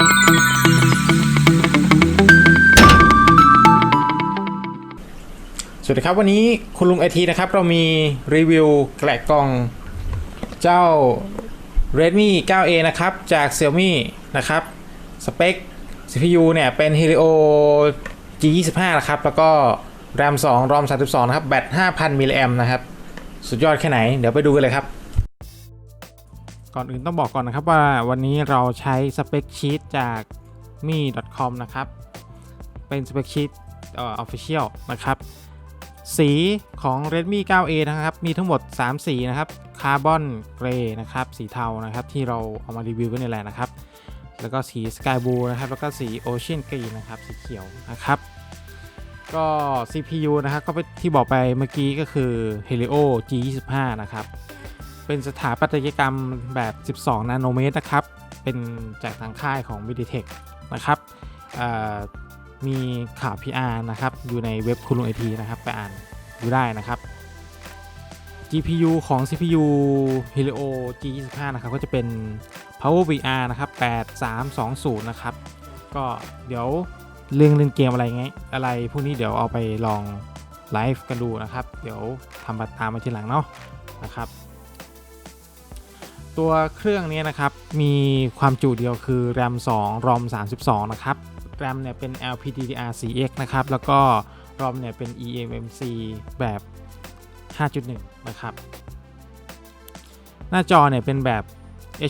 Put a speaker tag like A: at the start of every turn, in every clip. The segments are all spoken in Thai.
A: สวัสดีครับวันนี้คุณลุงไอทีนะครับ เรามีรีวิวแกละกล่องเจ้า Redmi 9A นะครับ จาก Xiaomi นะครับ สเปค CPU เนี่ย เป็น Helio G25 นะครับ แล้วก็ RAM 2 ROM 32 นะครับ แบต 5,000มิลลิแอมนะครับ สุดยอดแค่ไหน เดี๋ยวไปดูกันเลยครับ ก่อนอื่นต้องบอกก่อนนะครับว่าวันนี้เราใช้สเปคชีตจาก mi.com นะครับ เป็นสเปคชีตออ official นะครับ สีของ Redmi 9A นะครับ มีทั้งหมด 3 สีนะครับ คาร์บอนเกรย์นะครับ สีเทานะครับ ที่เราเอามารีวิวกันนี่แหละนะครับ แล้วก็สีสกายบลูนะครับ แล้วก็สีโอเชียนกรีนนะครับ สีเขียวนะครับ ก็ CPU นะครับ ก็เป็นที่บอกไปเมื่อกี้ก็คือ Helio G25 นะครับ เป็นสถาปัตยกรรมแบบ 12 นาโนเมตรนะครับ เป็นจากทางค่ายของ MediaTek นะครับมีข่าว PR นะครับ อยู่ในเว็บคุณลุงไอทีนะครับ ไปอ่านดูได้นะครับ GPU ของ CPU Helio G25 นะครับ ก็จะเป็น Power VR นะครับ 8320 นะครับ ก็เดี๋ยวเรื่องเล่นเกมอะไรไงอะไรพวกนี้เดี๋ยวเอาไปลองไลฟ์กันดูนะครับ เดี๋ยวทำบัตรตามมาทีหลังเนาะนะครับ ตัวเครื่องนี้นะครับ มีความจุเดียวคือ RAM 2 ROM 32 นะครับ RAM เนี่ยเป็น LPDDR4X นะครับ แล้วก็ ROM เนี่ยเป็น eMMC แบบ 5.1 นะครับ หน้าจอเนี่ยเป็นแบบ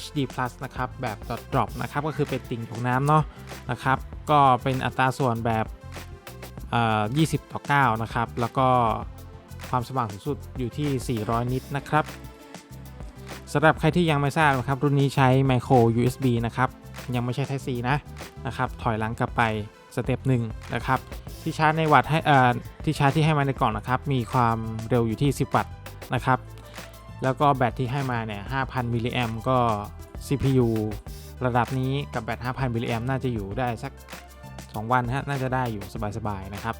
A: HD Plus นะครับ แบบ dot drop นะครับ ก็คือเป็นติ่งของน้ำเนาะนะครับ ก็เป็นอัตราส่วนแบบเอ่อ20 ต่อ 9 นะครับ แล้วก็ความสว่างสูงสุดอยู่ที่ 400 นิตนะครับ สำหรับใครที่ยังไม่ทราบนะครับ รุ่นนี้ใช้ Micro USB นะครับ ยังไม่ใช่ Type C นะนะครับ ถอยหลังกลับไปสเต็ปหนึ่งนะครับ ที่ชาร์จในวัตต์ให้เอ่อที่ชาร์จที่ให้มาในกล่องนะครับ มีความเร็วอยู่ที่ 10 วัตต์นะครับ แล้วก็แบตที่ให้มาเนี่ย5,000มิลลิแอมก็ CPU ระดับนี้กับแบต5,000มิลลิแอมน่าจะอยู่ได้สัก 2 วันฮะน่าจะได้อยู่สบายๆนะครับ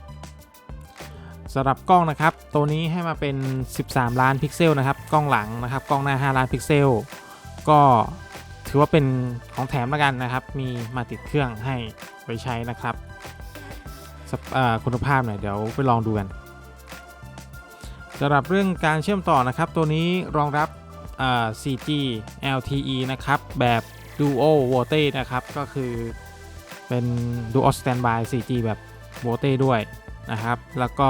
A: สำหรับกล้องนะครับ ตัวนี้ให้มาเป็น 13 ล้านพิกเซลนะครับ กล้องหลังนะครับ กล้องหน้า 5 ล้านพิกเซล ก็ถือว่าเป็นของแถมแล้วกันนะครับ มีมาติดเครื่องให้ไว้ใช้นะครับคุณภาพหน่อยเดี๋ยวไปลองดูกันสำหรับเรื่องการเชื่อมต่อนะครับ ตัวนี้รองรับ 4G LTE นะครับ แบบ Duo VoLTE นะครับ ก็คือเป็น Dual Standby 4G แบบ VoLTE ด้วยนะครับ แล้วก็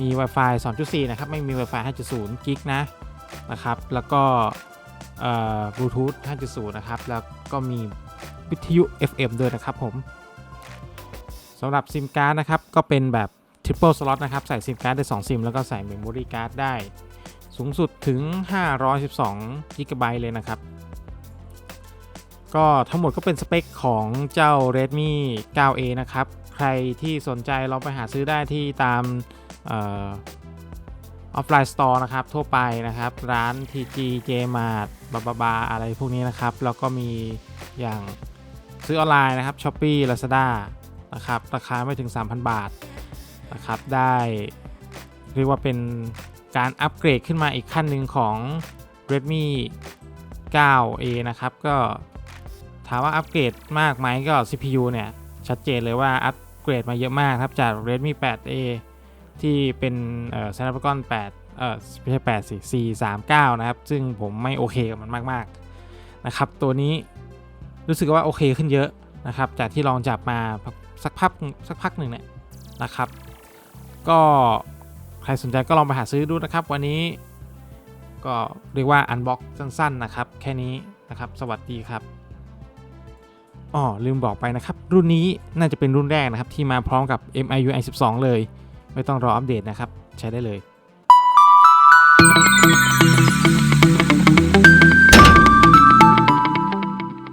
A: มี Wi-Fi 2.4 นะครับ ไม่มี Wi-Fi 5.0 กิกนะนะครับ แล้วก็บลูทูธ5.0 นะครับ แล้วก็มีวิทยุ FM ด้วยนะครับผมสำหรับซิมการ์ดนะครับ ก็เป็นแบบ Triple Slot นะครับ ใส่ซิมการ์ดได้ 2 ซิม แล้วก็ใส่ Memory Card ได้ สูงสุดถึง 512 g b เลยนะครับ ก็ทั้งหมดก็เป็นสเปคของเจ้า Redmi 9A นะครับ ใครที่สนใจลองไปหาซื้อได้ที่ตาม ออฟไลน์สตอร์นะครับทั่วไปนะครับ ร้าน TG Jmart บาบาบาอะไรพวกนี้นะครับ แล้วก็มีอย่างซื้อออนไลน์นะครับ Shopee Lazada นะครับราคาไม่ถึง 3,000 บาทนะครับได้เรียกว่าเป็นการอัปเกรดขึ้นมาอีกขั้นหนึ่งของ Redmi 9A นะครับ ก็ถามว่าอัปเกรดมากไหมก็ CPU เนี่ย ชัดเจนเลยว่าอัปเกรดมาเยอะมากครับจาก Redmi 8A ที่เป็นเอ่อ Snapdragon 8เอ่อไม่ใช่8สิ439 นะครับ ซึ่งผมไม่โอเคกับมันมากๆนะครับ ตัวนี้รู้สึกว่าโอเคขึ้นเยอะนะครับ จากที่ลองจับมาสักพักสักพักหนึ่งเนี่ยนะครับ ก็ใครสนใจก็ลองไปหาซื้อดูนะครับ วันนี้ก็เรียกว่าอันบ็อกสั้นๆนะครับ แค่นี้นะครับ สวัสดีครับอ๋อลืมบอกไปนะครับ รุ่นนี้น่าจะเป็นรุ่นแรกนะครับ ที่มาพร้อมกับ MIUI 12 เลย ไม่ต้องรออัปเดตนะครับ ใช้ได้เลย